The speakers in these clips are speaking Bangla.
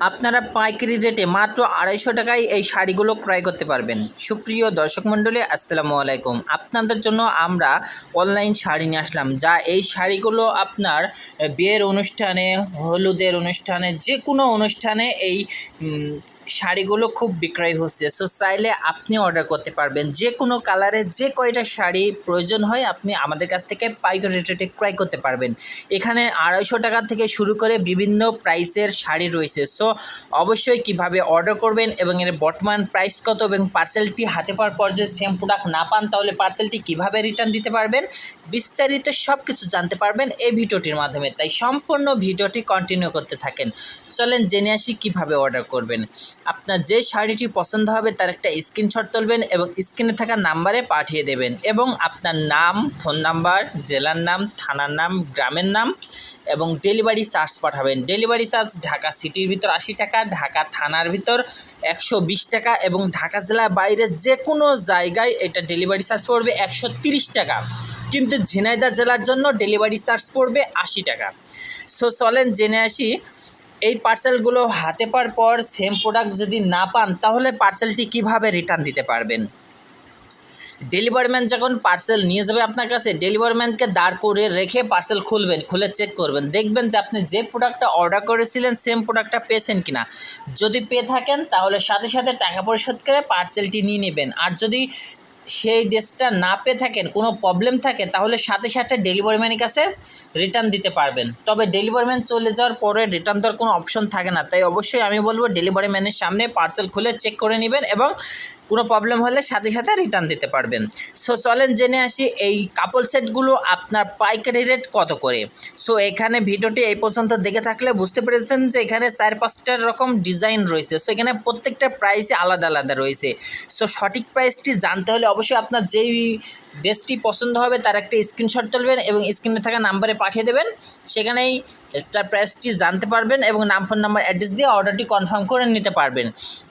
আপনারা পাইকারি রেটে মাত্র আড়াইশো টাকায় এই শাড়িগুলো ক্রয় করতে পারবেন। সুপ্রিয় দর্শক মণ্ডলী, আসসালামু আলাইকুম। আপনাদের জন্য আমরা অনলাইন শাড়ি নিয়ে আসলাম, যা এই শাড়িগুলো আপনার বিয়ের অনুষ্ঠানে, হলুদের অনুষ্ঠানে যে কোনো অনুষ্ঠানে এই শাড়িগুলো খুব বিক্রয় হচ্ছে। সো চাইলে আপনি অর্ডার করতে পারবেন। যে কোনো কালারের যে কয়টা শাড়ি প্রয়োজন হয়, আপনি আমাদের কাছ থেকে পাইকারি রেটে ক্রয় করতে পারবেন। এখানে আড়াইশো টাকা থেকে শুরু করে বিভিন্ন প্রাইসের শাড়ি রয়েছে। সো অবশ্যই কীভাবে অর্ডার করবেন এবং এর বর্তমান প্রাইস কত এবং পার্সেলটি হাতে পাওয়ার পর যদি সেম প্রোডাক্ট না পান, তাহলে পার্সেলটি কীভাবে রিটার্ন দিতে পারবেন? বিস্তারিত সব কিছু জানতে পারবেন এই ভিডিওটির মাধ্যমে। তাই সম্পূর্ণ ভিডিওটি কন্টিনিউ করতে থাকেন। চলেন জেনে আসি কীভাবে অর্ডার করবেন। আপনার যে শাড়িটি পছন্দ হবে তার একটা স্ক্রিনশট তুলবেন এবং স্ক্রিনে থাকা নাম্বারে পাঠিয়ে দেবেন এবং আপনার নাম ফোন নাম্বার জেলার নাম, থানার নাম, গ্রামের নাম এবং ডেলিভারি চার্জ পাঠাবেন। ডেলিভারি চার্জ ঢাকা সিটির ভিতর আশি টাকা, ঢাকা থানার ভিতর একশো বিশ টাকা এবং ঢাকা জেলার বাইরে যে কোনো জায়গায় এটা ডেলিভারি চার্জ পড়বে একশো টাকা। কিন্তু ঝিনাইদা জেলার জন্য ডেলিভারি চার্জ পড়বে আশি টাকা। সো চলেন জেনে আসি এই পার্সেলগুলো হাতে পাওয়ার পর সেম প্রোডাক্ট যদি না পান, তাহলে পার্সেলটি কীভাবে রিটার্ন দিতে পারবেন? ডেলিভারি ম্যান যখন পার্সেল নিয়ে যাবে আপনার কাছে ডেলিভারি ম্যানকে দাঁড় করে রেখে পার্সেল খুলবেন, খুলে চেক করবেন। দেখবেন যে আপনি যে প্রোডাক্টটা অর্ডার করেছিলেন সেম প্রোডাক্টটা পেয়েছেন কিনা। যদি পেয়ে থাকেন, তাহলে সাথে সাথে টাকা পরিশোধ করে পার্সেলটি নিয়ে নেবেন। আর যদি সেই ড্রেসটা না পেয়ে থাকেন, কোনো প্রবলেম থাকে, তাহলে সাথে সাথে ডেলিভারি ম্যানের কাছে রিটার্ন দিতে পারবেন। তবে ডেলিভারি ম্যান চলে যাওয়ার পরে রিটার্ন দেওয়ার কোনো অপশন থাকে না। তাই অবশ্যই আমি বলব ডেলিভারি ম্যানের সামনে পার্সেল খুলে চেক করে নেবেন এবং কোনো প্রবলেম হলে সাথে সাথে রিটার্ন দিতে পারবেন। সো চলেন জেনে আসি এই কাপল সেটগুলো আপনার পাইকারি রেট কত করে? সো এখানে ভিডিওটি এই পর্যন্ত দেখে থাকলে বুঝতে পেরেছেন যে এখানে চার পাঁচটার রকম ডিজাইন রয়েছে। সো এখানে প্রত্যেকটা প্রাইসে আলাদা আলাদা রয়েছে। সো সঠিক প্রাইসটি জানতে হলে অবশ্যই আপনার যেই ড্রেসটি পছন্দ হবে, তার একটা স্ক্রিনশট তুলবেন এবং স্ক্রিনে থাকা নাম্বারে পাঠিয়ে দেবেন। সেখানেই তার প্রাইসটি জানতে পারবেন এবং নাম ফোন নাম্বার অ্যাড্রেস দিয়ে অর্ডারটি কনফার্ম করে নিতে পারবেন।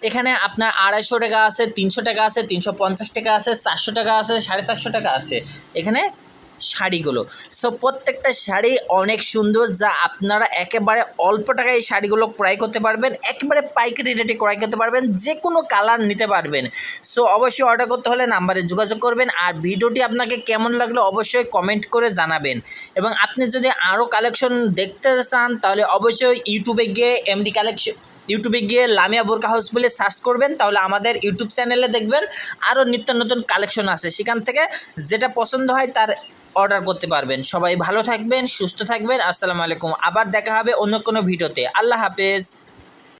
এখানে আপনার আড়াইশো টাকা আছে, তিনশো টাকা আছে, তিনশো পঞ্চাশ টাকা আছে, চারশো টাকা আছে, সাড়ে চারশো টাকা আছে। এখানে শাড়িগুলো। সো প্রত্যেকটা শাড়ি অনেক সুন্দর যা আপনারা একেবারে অল্প টাকায় এই শাড়িগুলো ক্রয় করতে পারবেন, একেবারে পাইকারি রেটে ক্রয় করতে পারবেন যে কোনো কালার নিতে পারবেন। সো অবশ্যই অর্ডার করতে হলে নাম্বারে যোগাযোগ করবেন আর ভিডিওটি আপনাকে কেমন লাগল অবশ্যই কমেন্ট করে জানাবেন। এবং আপনি যদি আরও কালেকশন দেখতে চান, তাহলে অবশ্যই ইউটিউবে গিয়ে এমডি কালেকশন ইউটিউবে গিয়ে লামিয়া বোরকা হাউস বলে সার্চ করবেন, তাহলে আমাদের ইউটিউব চ্যানেলে দেখবেন আরও নিত্য নতুন কালেকশন আছে। সেখান থেকে যেটা পছন্দ হয় তার অর্ডার করতে পারবেন। সবাই ভালো থাকবেন, সুস্থ থাকবেন। আসসালামু আলাইকুম। আবার দেখা হবে অন্য কোনো ভিডিওতে। আল্লাহ হাফেজ।